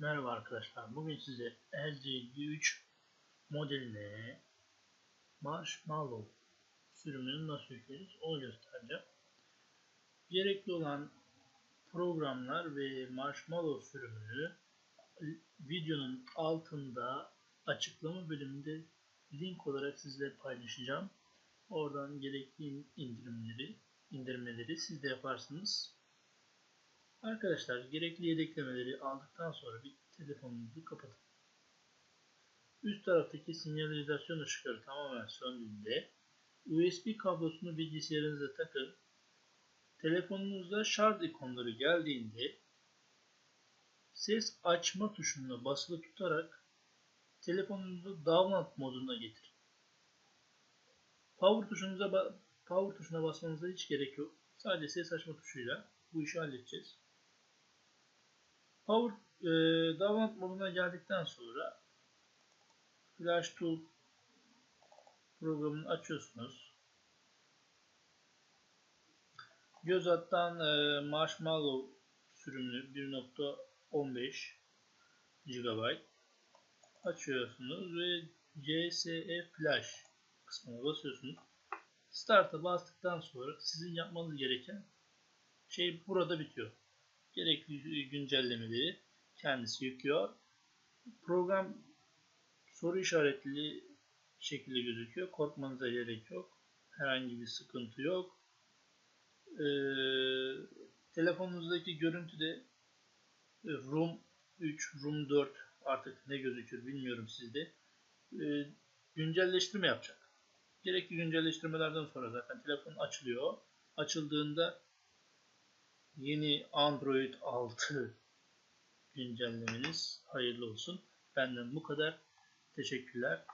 Merhaba arkadaşlar. Bugün size LG G3 modeline Marshmallow sürümünü nasıl yükleriz onu göstereceğim. Gerekli olan programlar ve Marshmallow sürümünü videonun altında açıklama bölümünde link olarak sizle paylaşacağım. Oradan gerekli indirimleri, indirmeleri siz de yaparsınız. Arkadaşlar gerekli yedeklemeleri aldıktan sonra bir telefonunuzu kapatın. Üst taraftaki sinyalizasyon ışıkları tamamen söndüğünde USB kablosunu bilgisayarınıza takın. Telefonunuzda şarj ikonları geldiğinde ses açma tuşuna basılı tutarak telefonunuzu download moduna getirin. Power tuşunuza power tuşuna basmanıza hiç gerek yok. Sadece ses açma tuşuyla bu işi halledeceğiz. Power e, download moduna geldikten sonra Flash Tool programını açıyorsunuz. Göz attan e, Marshmallow sürümlü 1.15 GB açıyorsunuz ve CSE Flash kısmına basıyorsunuz. Start'a bastıktan sonra sizin yapmanız gereken şey burada bitiyor gerekli güncellemeleri kendisi yüklüyor. Program soru işaretli şekilde gözüküyor. Korkmanıza gerek yok. Herhangi bir sıkıntı yok. Ee, telefonunuzdaki görüntü de e, Room 3, Room 4 artık ne gözükür bilmiyorum sizde. Ee, güncelleştirme yapacak. Gerekli güncelleştirmelerden sonra zaten telefon açılıyor. Açıldığında Yeni Android 6 güncellemeniz hayırlı olsun. Benden bu kadar. Teşekkürler.